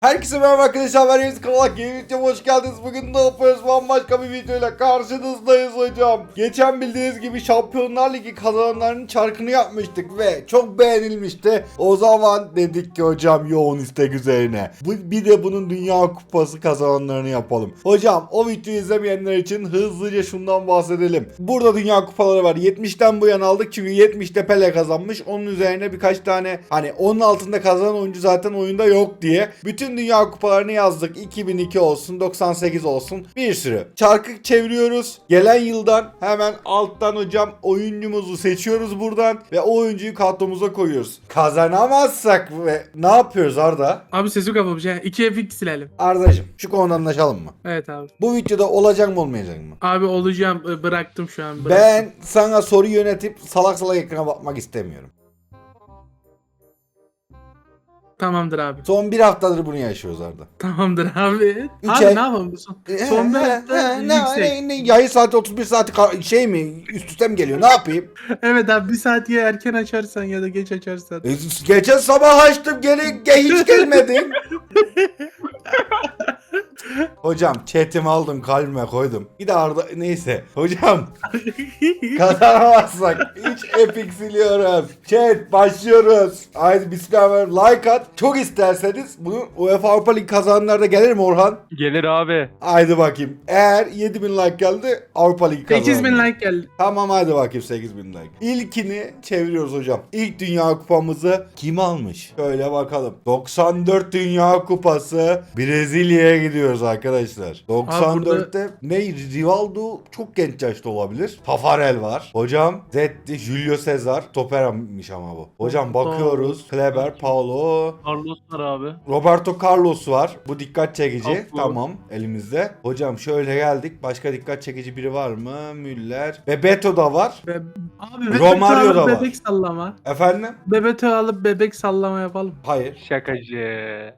Herkese merhaba arkadaşlar ben Reis Kavalak yeni hoş geldiniz. Bugün ne yapıyoruz? Bambaşka bir videoyla karşınızdayız hocam. Geçen bildiğiniz gibi Şampiyonlar Ligi kazananlarının çarkını yapmıştık ve çok beğenilmişti. O zaman dedik ki hocam yoğun istek üzerine. Bir de bunun Dünya Kupası kazananlarını yapalım. Hocam o videoyu izlemeyenler için hızlıca şundan bahsedelim. Burada Dünya Kupaları var. 70'ten bu yana aldık çünkü 70'te Pele kazanmış. Onun üzerine birkaç tane hani onun altında kazanan oyuncu zaten oyunda yok diye. Bütün Dünya Kupalarını yazdık. 2002 olsun, 98 olsun. Bir sürü. Çarkı çeviriyoruz. Gelen yıldan hemen alttan hocam oyuncumuzu seçiyoruz buradan ve o oyuncuyu kadromuza koyuyoruz. Kazanamazsak ve ne yapıyoruz Arda? Abi sesi kapamış ha. 2 FX silelim. Ardacım şu konuda anlaşalım mı? Evet abi. Bu videoda olacak mı olmayacak mı? Abi olacağım bıraktım şu an. Bıraktım. Ben sana soru yönetip salak salak ekrana bakmak istemiyorum. Tamamdır abi. Son bir haftadır bunu yaşıyoruz Arda. Tamamdır abi. Üç abi ay- ne yapalım? Son, son bir hafta ne, yüksek. ne, ne, yayın saati 31 saati ka- şey mi üst üste mi geliyor ne yapayım? Evet abi bir saat ya erken açarsan ya da geç açarsan. E, Geçen sabah açtım gene ge- hiç gelmedin. Hocam chatimi aldım kalbime koydum. Bir de Arda neyse. Hocam kazanamazsak hiç epic siliyoruz. Chat başlıyoruz. Haydi bismillah like at. Çok isterseniz bunu UEFA Avrupa Ligi kazananlar da gelir mi Orhan? Gelir abi. Haydi bakayım. Eğer 7000 like geldi Avrupa Ligi kazananlar. 8000 like geldi. Tamam hadi bakayım 8000 like. İlkini çeviriyoruz hocam. İlk Dünya Kupamızı kim almış? Şöyle bakalım. 94 Dünya Kupası Brezilya'ya gidiyoruz arkadaşlar. 94'te ne? Rivaldo çok genç yaşta olabilir. Tafarel var. Hocam Zetti, Julio Cesar. Topera'mış ama bu. Hocam bakıyoruz. Kleber, Paulo, Carlos var abi. Roberto Carlos var. Bu dikkat çekici. Aferin. Tamam elimizde. Hocam şöyle geldik. Başka dikkat çekici biri var mı? Müller. Bebeto da var. Be abi Bebeto Romario alıp da var. bebek sallama. Efendim? Bebeto alıp bebek sallama yapalım. Hayır. Şakacı.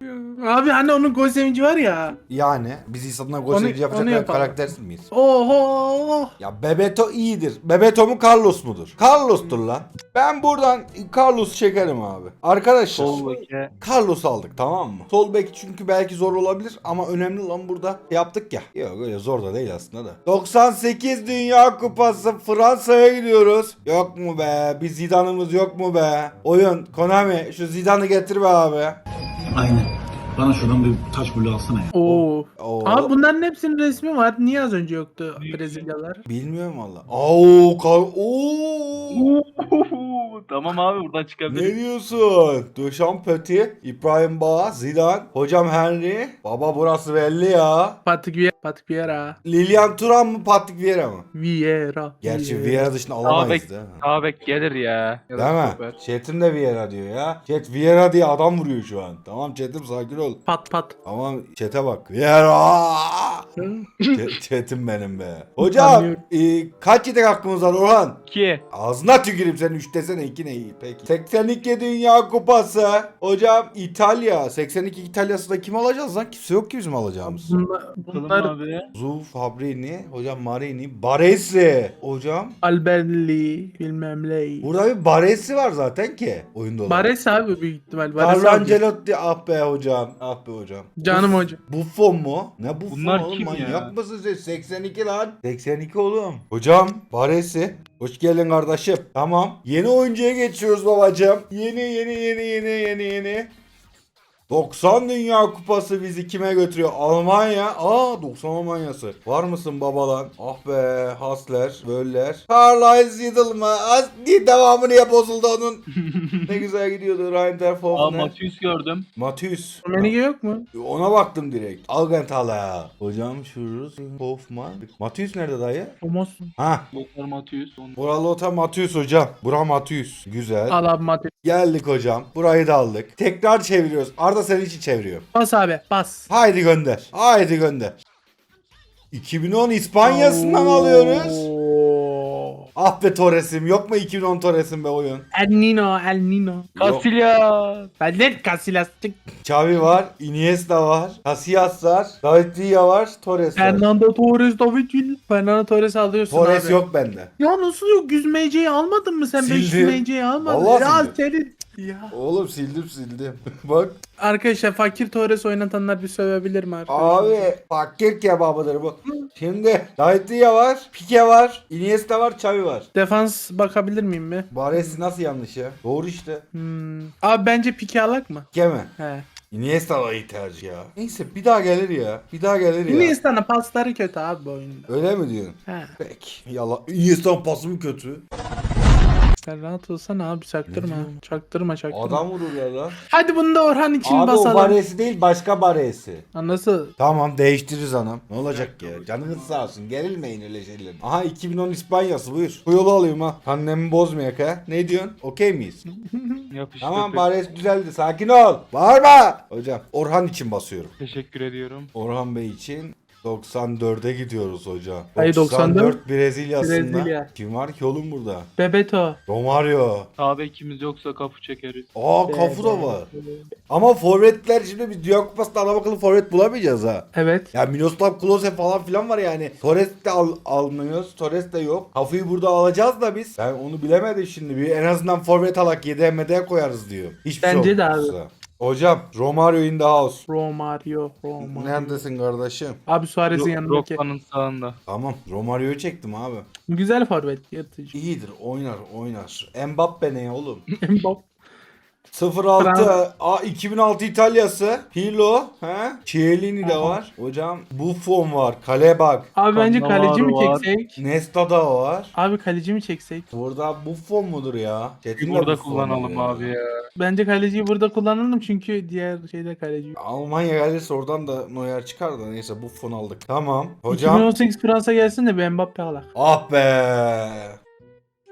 Abi hani onun gol sevinci var ya. Yani biz insanlar gol sevinci yapacak karaktersiz miyiz? Oho. Ya Bebeto iyidir. Bebeto mu Carlos mudur? Carlos'tur lan. Ben buradan Carlos'u çekerim abi. Arkadaşlar. Sol beke. Carlos aldık tamam mı? Sol bek çünkü belki zor olabilir ama önemli olan burada yaptık ya. Yok öyle zor da değil aslında da. 98 Dünya Kupası Fransa'ya gidiyoruz. Yok mu be? Bir Zidane'ımız yok mu be? Oyun Konami şu Zidane'ı getir be abi. Aynen. Bana şuradan bir taş bulu alsana ya. Oo. Oo. Abi bunların hepsinin resmi var. Niye az önce yoktu Brezilyalar? Bilmiyorum valla. Oo, kar Oo. tamam abi buradan Ne çıkabiliriz. diyorsun? Dušan Petit, İbrahim Bağ, Zidane, hocam Henry. Baba burası belli ya. Patrick Vieira. Patrick Vieira. Lilian Thuram mı Patrick Vieira mı? Vieira. Gerçi Vieira dışında alamayız Sağ değil mi? Sağ bek gelir ya. Ya da Değil mi? stoper. Chat'im de Vieira diyor ya. Chat Vieira diye adam vuruyor şu an. Tamam chat'im sakin ol. Pat pat. Tamam chat'e bak. Vieira! Chat- chat'im benim be. Hocam e, kaç yedek hakkımız var Orhan? İki. Ağzına tüküreyim senin 3 desene 2 ne iyi peki. 82 Dünya Kupası. Hocam İtalya. 82 İtalya'sı da kim alacağız lan? Kimse yok ki bizim alacağımız. Bunlar, bunlar abi. Zu Fabrini. Hocam Marini. Baresi. Hocam. Alberli bilmem ne. Burada bir Baresi var zaten ki. Oyunda olan. Bares abi büyük ihtimal. Bares Carlo abi. Ancelotti. Ah be hocam. Ah be hocam. Canım Buff- hocam. Buffon mu? Ne Buffon Bunlar oğlum kim manyak ya? mısın sen? 82 lan. 82 oğlum. Hocam Baresi. Hoş geldin kardeşim. Tamam. Yeni oyuncuya geçiyoruz babacığım. Yeni yeni yeni yeni yeni yeni. 90 Dünya Kupası bizi kime götürüyor? Almanya. Aa 90 Almanyası. Var mısın babalan? Ah be Hasler, Böller. Carlisle Ziddle mı? Az değil devamını yap bozuldu onun. ne güzel gidiyordu Reinter Aa Fofner. Matius gördüm. Matius. Menige yok mu? Ona baktım direkt. Algantala. Hocam şuruz. Hoffman. Matius nerede dayı? Olmazsın. Ha. Lothar Matius. Onu- Buralota Matius hocam. Bura Matius. Güzel. Al abi Mate. Geldik hocam. Burayı da aldık. Tekrar çeviriyoruz. Arda senin için çeviriyor. Bas abi bas. Haydi gönder. Haydi gönder. 2010 İspanya'sından alıyoruz. Ah be Torres'im. Yok mu 2010 Torres'im be oyun? El Nino, El Nino. Casillas. Benden Casillas çık. Xavi var. Iniesta var. Casillas var. David Villa var. Torres var. Fernando Torres, David Villa. Fernando Torres alıyorsun Torres abi. yok bende. Ya nasıl yok? 100 MC'yi almadın mı sen? Sildim. 500 MC'yi almadın. Vallahi ya sildim. senin Ya. Oğlum sildim sildim. Bak. Arkadaşlar fakir Torres oynatanlar bir sövebilir mi arkadaşlar? Abi fakir kebabıdır bu. Şimdi Daitya var, Pique var, Iniesta var, Xavi var. Defans bakabilir miyim mi? Baresi nasıl yanlış ya? Doğru işte. Hmm. Abi bence pike alak mı? Pique mi? He. Iniesta da iyi tercih ya. Neyse bir daha gelir ya. Bir daha gelir ya. Iniesta'nın pasları kötü abi bu oyunda. Öyle mi diyorsun? He. Peki. Yala. Iniesta'nın pası mı kötü? Sen rahat olsana abi çaktırma. Çaktırma çaktırma. Adam vurur ya lan. Hadi bunu da Orhan için Abi o basalım. Baresi değil başka Baresi. Ha, Nasıl? Tamam değiştiririz anam. Ne olacak ya? Canınız sağ olsun. Gerilmeyin öyle şeyler. Aha 2010 İspanyası buyur. Bu yolu alayım ha. Annemi bozmayak ha. Ne diyorsun? Okey miyiz? Tamam Bares düzeldi. Sakin ol. Bağırma. Hocam Orhan için basıyorum. Teşekkür ediyorum. Orhan Bey için 94'e gidiyoruz hocam. Hayır, 94 Brezilya'sında. Brezilya. Kim var ki oğlum burada? Bebeto. Romario. Sağda ikimiz yoksa kapı çekeriz. Aa kafu da var. Ama forvetler şimdi biz Dünya Kupası'nda adam akıllı forvet bulamayacağız ha. Evet. Ya Miroslav Klose falan filan var yani. Torres de al, almıyoruz. Torres de yok. Kafuyu burada alacağız da biz. Ben onu bilemedim şimdi. Bir en azından forvet alak yedeğe koyarız diyor. Hiçbir Bence şey de abi. Hocam Romario in the house. Romario. Romario. Neredesin kardeşim? Abi Suarez'in yanındaki. Rokka'nın sağında. Tamam Romario'yu çektim abi. Güzel forvet yırtıcı. İyidir oynar oynar. Mbappe ne oğlum? Mbappe. 06 A 2006 İtalya'sı. Pirlo, he? Chiellini de var. Hocam Buffon var. Kale bak. Abi bence Cannavaro kaleci mi var. çeksek? Nesta da var. Abi kaleci mi çeksek? Burada Buffon mudur ya? Çetin de Burada Buffon kullanalım ya. abi ya. Bence kaleciyi burada kullanalım çünkü diğer şeyde kaleci. Almanya gelirse oradan da Neuer çıkar da neyse Buffon aldık. Tamam. Hocam. 2018 Fransa gelsin de bir Mbappe alak. Ah be.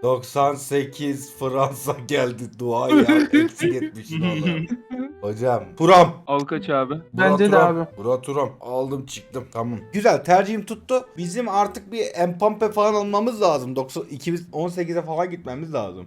98 Fransa geldi dua ya. Eksik etmişsin adam. Hocam. Turam. Al kaç abi? Bence de Turam. abi. Burak Turam. Aldım çıktım. Tamam. Güzel tercihim tuttu. Bizim artık bir Mbappe falan almamız lazım. 90, 2018'e falan gitmemiz lazım.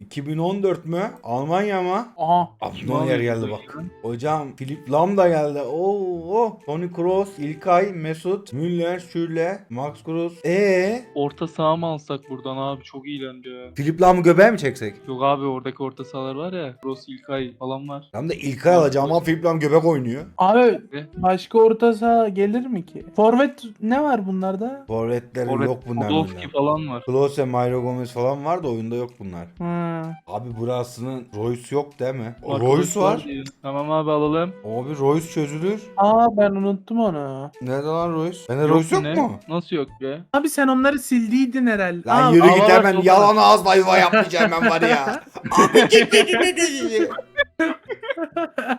2014 mü? Almanya mı? Aha. Abi Neuer geldi bak. Hocam Philip Lam da geldi. Oo, Toni Kroos, İlkay, Mesut, Müller, Schürrle, Max Kroos. Ee, Orta saha mı alsak buradan abi? Çok iyilendi ya. Philip Lam'ı göbeğe mi çeksek? Yok abi oradaki orta sahalar var ya. Ross İlkay falan var. Tam da İlkay alacağım ama Philip Lam göbek oynuyor. Abi başka orta saha gelir mi ki? Forvet ne var bunlarda? Forvetleri Forvet yok bunlar. Podolski bunlar. falan var. Klose, Mario Gomez falan var da oyunda yok bunlar. Hmm. Abi burasının Royce yok değil mi? Marcos Royce var. diyor. Tamam abi alalım. Abi Royce çözülür. Aa ben unuttum onu. Nerede lan Royce? Bende Royce yok ne? mu? Nasıl yok be? Abi sen onları sildiydin herhalde. Lan Aa, yürü git hemen yalan ağızla yuva yapmayacağım ben var ya. Abi git git git git, git.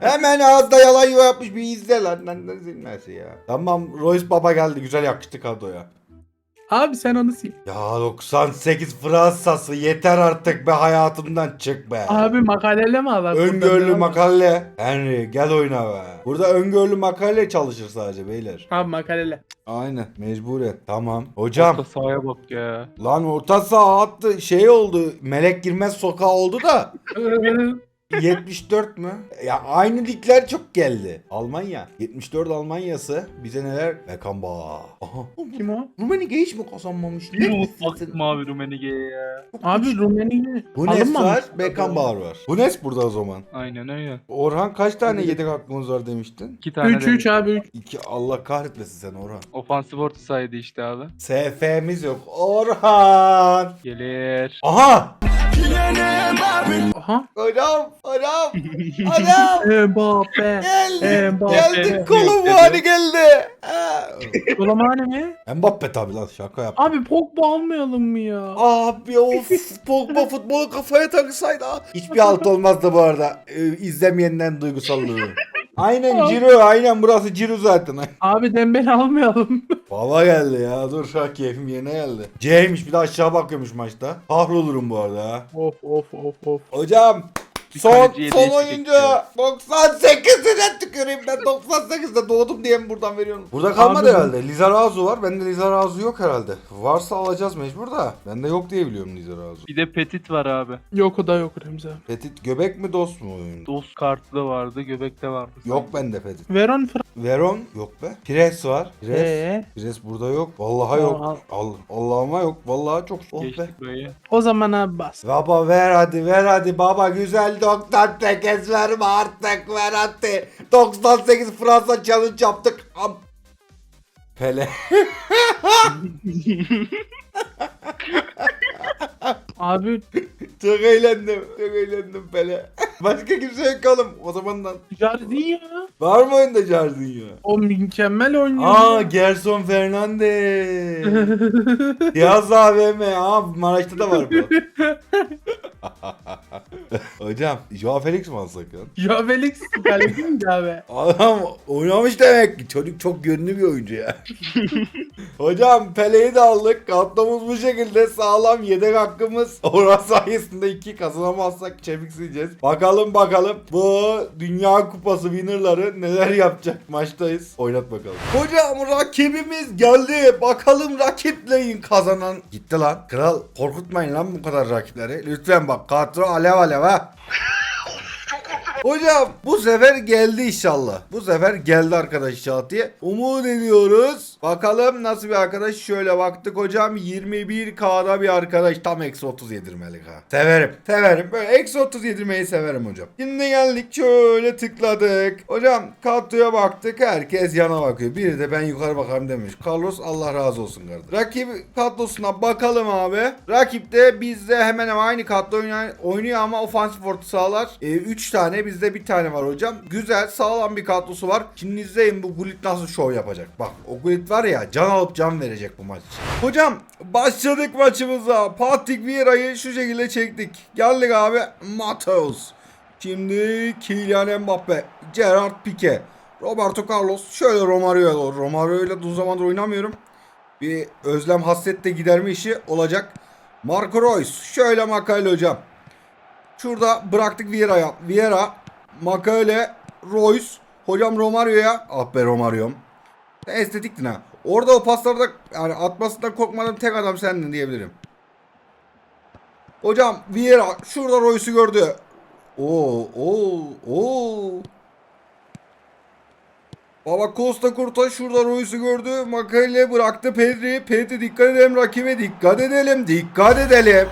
Hemen ağızda yalan yuva yapmış bir izle lan. Lan ne zilmesi ya. Tamam Royce Baba geldi güzel yakıştı kadroya. Abi sen onu sil. Ya 98 Fransa'sı yeter artık be hayatımdan çık be. Abi makalele mi alak? Öngörülü makale. Henry gel oyna be. Burada öngörülü makale çalışır sadece beyler. Abi makalele. Aynen mecburen. Tamam. Hocam Orta sahaya bak ya. lan orta saha attı şey oldu. Melek girmez sokağı oldu da. 74 mü? Ya aynı ligler çok geldi. Almanya. 74 Almanya'sı bize neler? Beckenbauer. Aha. Kim o? Rummenigge hiç mi kazanmamış? Bir Ne unutmaktım abi Rumenige'ye ya. Abi Rumeni'yi Bu Nes alınmamış. var, Beckenbauer var. Bu Nes burada o zaman. Aynen öyle. Orhan kaç tane yedek hakkımız var demiştin? İki tane 3 3 abi 3. İki Allah kahretmesin sen Orhan. Ofansif orta sahaydı işte abi. SF'miz yok. Orhan. Gelir. Aha. Aha. Hocam. Hocam. Hocam. Mbappe. Geldi. Mbappe. Geldi. Kolum hadi geldi. Ha. Kolamane mi? Mbappe tabi lan şaka yap. Abi Pogba almayalım mı ya? Abi of Pogba futbolu kafaya taksaydı. Hiçbir alt olmazdı bu arada. Ee, izlemeyenden duygusallığı. Aynen Ciro aynen burası Ciro zaten. Abi Dembele almayalım. Baba geldi ya dur şu an keyfim yerine geldi. C'ymiş bir de aşağı bakıyormuş maçta. Kahrolurum bu arada of of of of. Hocam son son oyuncu ya. 98'ine tüküreyim ben 98'de doğdum diye mi buradan veriyorum? Burada kalmadı Abi herhalde. Lizarazu var. Bende Lizarazu yok herhalde. Varsa alacağız mecbur da. Bende yok diye biliyorum Lizarazu. Bir de Petit var abi. Yok o da yok Remzi abi. Petit göbek mi dost mu oyun? Dost kartı da vardı, göbekte vardı. Yok bende Petit. Veron. Veron yok be. Pires var. Pires. Ee, Pires burada yok. Vallahi Al, yok. al. Al, Allah'ıma yok. Vallahi çok oh be. Geçtik burayı. o zaman abi bas. Baba ver hadi ver hadi baba güzel 98 verme artık ver hadi. 98 Fransa challenge yaptık. Am- Pele. Abi Çok eğlendim. Çok eğlendim Pele. Başka kimse yok oğlum. O zamandan. Jardim ya. Var mı oyunda Jardim ya? O mükemmel oynuyor. Aa Gerson Fernandez. Yaz AVM. Aa Maraş'ta da var bu. Hocam Joao Felix mi alsak ya Felix kaleci miydi abi? Adam oynamış demek ki. Çocuk çok yönlü bir oyuncu ya. Hocam Pele'yi de aldık. Kadromuz bu şekilde sağlam. Yedek hakkımız. Orhan sayesinde iki kazanamazsak çevik sileceğiz. Bakalım bakalım bu Dünya Kupası winnerları neler yapacak maçtayız. Oynat bakalım. Hocam rakibimiz geldi. Bakalım rakipleyin kazanan. Gitti lan. Kral korkutmayın lan bu kadar rakipleri. Lütfen bak kadro alev alev ha. Hocam bu sefer geldi inşallah. Bu sefer geldi arkadaş diye Umut ediyoruz. Bakalım nasıl bir arkadaş. Şöyle baktık hocam 21K'da bir arkadaş. Tam eksi 30 yedirmelik ha. Severim. Severim. Böyle eksi 30 yedirmeyi severim hocam. Şimdi geldik şöyle tıkladık. Hocam kadroya baktık. Herkes yana bakıyor. Biri de ben yukarı bakarım demiş. Carlos Allah razı olsun kardeşim. Rakip kadrosuna bakalım abi. Rakip de bizde hemen hemen aynı kadro oynuyor ama ofansif orta sahalar 3 tane bizde bir tane var hocam. Güzel sağlam bir kadrosu var. Şimdi izleyin bu Gullit nasıl şov yapacak. Bak o Gullit var ya can alıp can verecek bu maç. Hocam başladık maçımıza. Patrick Vieira'yı şu şekilde çektik. Geldik abi Mateus. Şimdi Kylian Mbappe, Gerard Pique, Roberto Carlos, şöyle Romario'ya doğru. Romario ile uzun zamandır oynamıyorum. Bir özlem hasret de giderme işi olacak. Marco Reus, şöyle Makale hocam. Şurada bıraktık Vieira'ya. Vieira, Makale, Reus, hocam Romario'ya. Ah be Romario'm. Estetiktin ha. Orada o paslarda yani atmasından korkmadan tek adam sendin diyebilirim. Hocam Vieira şurada Reus'u gördü. Oo, oo, oo. Baba Costa Curta şurada Reus'u gördü. Makale bıraktı Pedri. Pedri dikkat edelim rakibe dikkat edelim. Dikkat edelim.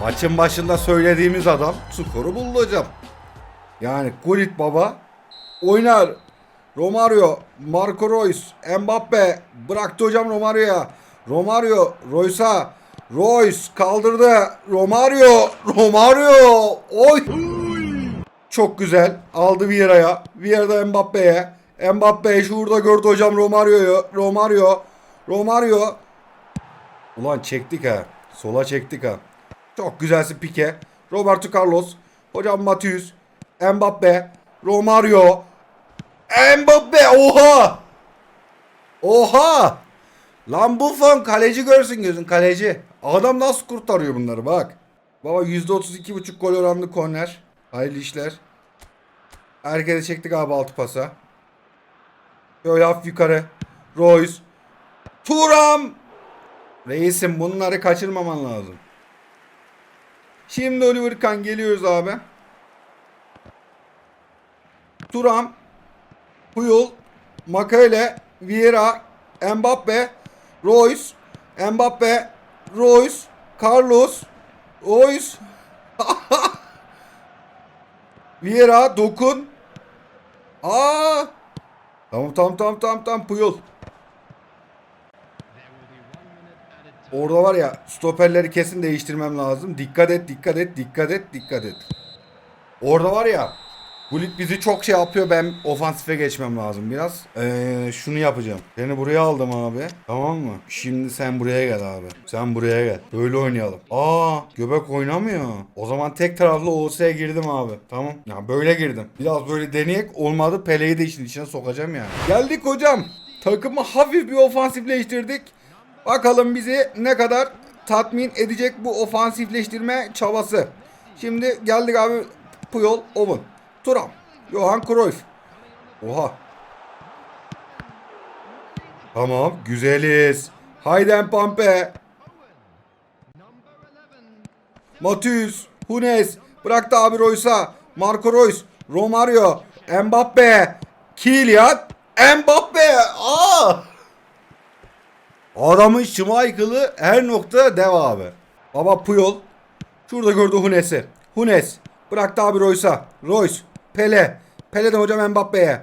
Maçın başında söylediğimiz adam skoru buldu hocam. Yani Gullit baba oynar. Romario, Marco Reus, Mbappe bıraktı hocam Romario'ya. Romario, Reus'a. Reus kaldırdı. Romario, Romario. Oy. Çok güzel. Aldı Vieira'ya. Vieira'da Mbappe'ye. Mbappe şurada gördü hocam Romario'yu. Romario. Romario. Ulan çektik ha. Sola çektik ha. Çok güzelsin Pique. Roberto Carlos. Hocam Matius. Mbappe. Romario. Mbappe. Oha. Oha. Lan Buffon kaleci görsün gözün kaleci. Adam nasıl kurtarıyor bunları bak. Baba %32.5 gol oranlı korner. Hayırlı işler. Herkese çektik abi altı pasa. Şöyle hafif yukarı. Royce. Turam. Reisim bunları kaçırmaman lazım. Şimdi Oliver Kahn geliyoruz abi. Turam. Puyol. Makale. Vieira. Mbappe. Royce. Mbappe. Royce. Carlos. Royce. Vieira dokun. Aa! Tamam tamam tamam tamam tamam Puyol. Orada var ya stoperleri kesin değiştirmem lazım. Dikkat et dikkat et dikkat et dikkat et. Orada var ya Gullit bizi çok şey yapıyor ben ofansife geçmem lazım biraz. Ee, şunu yapacağım. Seni buraya aldım abi. Tamam mı? Şimdi sen buraya gel abi. Sen buraya gel. Böyle oynayalım. Aa göbek oynamıyor. O zaman tek taraflı OS'ye girdim abi. Tamam. Ya böyle girdim. Biraz böyle deneyek olmadı Pele'yi de işin içine sokacağım yani. Geldik hocam. Takımı hafif bir ofansifleştirdik. Bakalım bizi ne kadar tatmin edecek bu ofansifleştirme çabası. Şimdi geldik abi Puyol, Owen, Turam, Johan Cruyff. Oha. Tamam güzeliz. Hayden Pampe. Matius, Hunes, bıraktı abi Royce'a. Marco Reus, Romario, Mbappe, Kylian, Mbappe. Aa! Adamın Schmeichel'ı her nokta dev abi. Baba Puyol. Şurada gördü Hunes'i. Hunes. Bıraktı abi Royce'a. Royce. Pele. Pele'den hocam Mbappe'ye.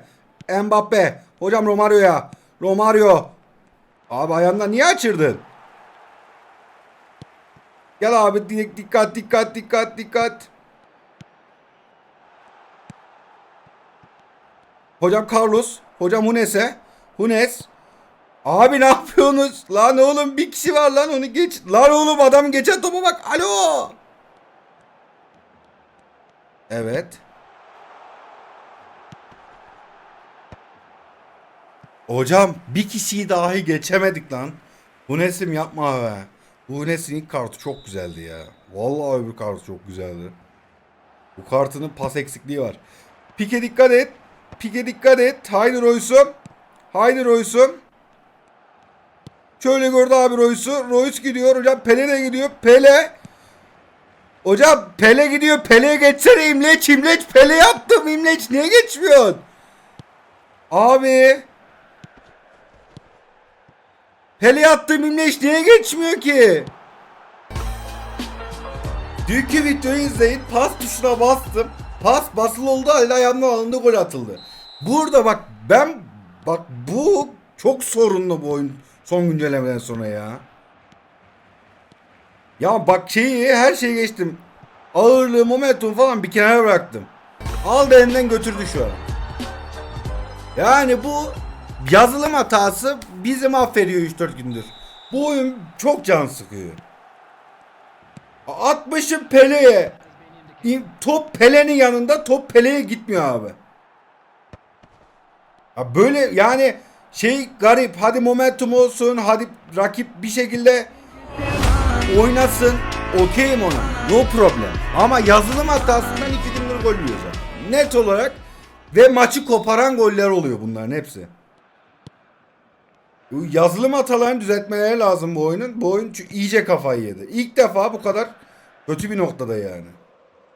Mbappe. Hocam Romario'ya. Romario. Abi ayağından niye açırdın? Gel abi di- dikkat dikkat dikkat dikkat. Hocam Carlos. Hocam Hunes'e. Hunes. Abi ne yapıyorsunuz? Lan oğlum bir kişi var lan onu geç. Lan oğlum adam geçen topa bak. Alo. Evet. Hocam bir kişiyi dahi geçemedik lan. Bu nesim yapma be. Bu nesin ilk kartı çok güzeldi ya. Vallahi öbür kartı çok güzeldi. Bu kartının pas eksikliği var. Pike dikkat et. Pike dikkat et. Haydi Royce'um. Haydi Royce'um. Şöyle gördü abi Royce'u. Royce gidiyor. Hocam Pele de gidiyor. Pele. Hocam Pele gidiyor. Pele'ye geçsene İmleç. İmleç Pele yaptım. İmleç niye geçmiyorsun? Abi. Pele attım İmleç niye geçmiyor ki? Dünkü videoyu izleyin. Pas tuşuna bastım. Pas basılı oldu halde ayağımdan alındı gol atıldı. Burada bak ben bak bu çok sorunlu bu oyun son güncellemeden sonra ya. Ya bak şeyi her şeyi geçtim. Ağırlığı, momentum falan bir kenara bıraktım. Aldı elinden götürdü şu an. Yani bu yazılım hatası bizi mahvediyor 3-4 gündür. Bu oyun çok can sıkıyor. 60'ı Pele'ye. Top Pele'nin yanında top Pele'ye gitmiyor abi. Ya böyle yani şey garip. Hadi momentum olsun. Hadi rakip bir şekilde oynasın. Okeyim ona. No problem. Ama yazılım hatasından iki gündür gol yiyor zaten. Net olarak ve maçı koparan goller oluyor bunların hepsi. Yazılım hatalarını düzeltmeleri lazım bu oyunun. Bu oyun iyice kafayı yedi. İlk defa bu kadar kötü bir noktada yani.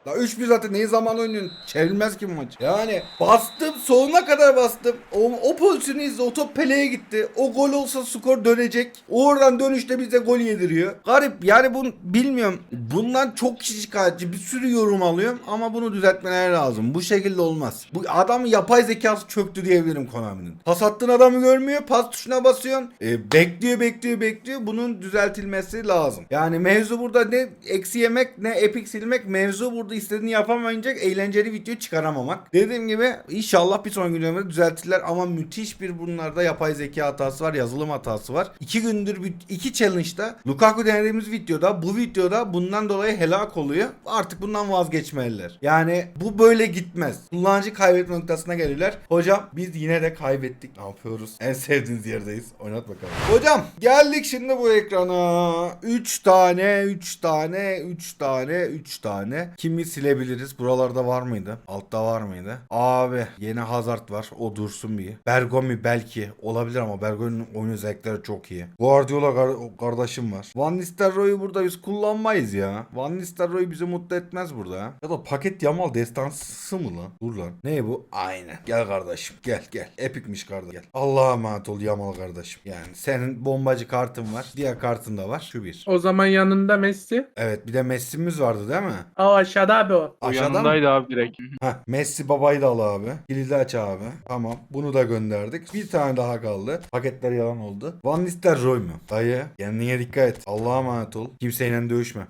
La 3-1 zaten neyi zaman oynuyorsun? Çevrilmez ki bu maç. Yani bastım sonuna kadar bastım. O, o pozisyonu izle. O top Pele'ye gitti. O gol olsa skor dönecek. Oradan dönüşte bize gol yediriyor. Garip yani bunu bilmiyorum. Bundan çok kişi şikayetçi. Bir sürü yorum alıyorum ama bunu düzeltmeleri lazım. Bu şekilde olmaz. Bu adamın yapay zekası çöktü diyebilirim Konami'nin. Pas attığın adamı görmüyor. Pas tuşuna basıyorsun. E, bekliyor bekliyor bekliyor. Bunun düzeltilmesi lazım. Yani mevzu burada ne eksi yemek ne epik silmek. Mevzu burada istediğini yapamayınca eğlenceli video çıkaramamak. Dediğim gibi inşallah bir sonraki günlerinde düzeltirler ama müthiş bir bunlarda yapay zeka hatası var. Yazılım hatası var. İki gündür iki challenge'da Lukaku denediğimiz videoda bu videoda bundan dolayı helak oluyor. Artık bundan vazgeçmeliler. Yani bu böyle gitmez. Kullanıcı kaybetme noktasına gelirler. Hocam biz yine de kaybettik. Ne yapıyoruz? En sevdiğiniz yerdeyiz. Oynat bakalım. Hocam geldik şimdi bu ekrana. 3 tane, 3 tane, 3 tane, 3 tane. Kimi silebiliriz? Buralarda var mıydı? Altta var mıydı? Abi yeni Hazard var. O dursun bir. Bergomi belki olabilir ama Bergomi'nin oyun özellikleri çok iyi. Guardiola kar- kardeşim var. Van Nistelrooy'u burada biz kullanmayız ya. Van Nistelrooy bizi mutlu etmez burada ya. Ya da paket Yamal destansı mı lan? Dur lan. Ne bu? Aynen. Gel kardeşim. Gel gel. Epikmiş kardeşim. Gel. Allah'a emanet ol Yamal kardeşim. Yani senin bombacı kartın var. Diğer kartın da var. Şu bir. O zaman yanında Messi. Evet bir de Messi'miz vardı değil mi? Aa aşağıda abi o. O Aşağıdan yanındaydı abi direkt. Heh, Messi babayı da al abi. Kilidi aç abi. Tamam. Bunu da gönderdik. Bir tane daha kaldı. Paketler yalan oldu. Van Nistelrooy mu? Dayı kendine dikkat et. Allah'a emanet ol. Kimseyle dövüşme.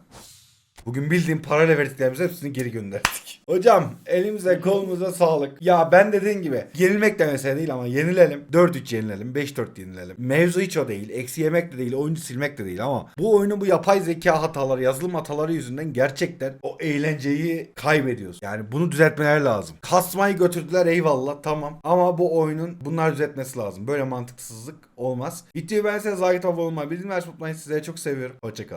Bugün bildiğim parayla verdiklerimizi hepsini geri gönderdik. Hocam elimize kolumuza sağlık. Ya ben dediğin gibi yenilmek de mesele değil ama yenilelim. 4-3 yenilelim. 5-4 yenilelim. Mevzu hiç o değil. Eksi yemek de değil. Oyuncu silmek de değil ama bu oyunu bu yapay zeka hataları, yazılım hataları yüzünden gerçekten o eğlenceyi kaybediyoruz. Yani bunu düzeltmeler lazım. Kasmayı götürdüler eyvallah tamam. Ama bu oyunun bunlar düzeltmesi lazım. Böyle mantıksızlık olmaz. Videoyu ben size Zahit Hava olmayı ve unutmayın. Sizleri çok seviyorum. Hoşçakalın.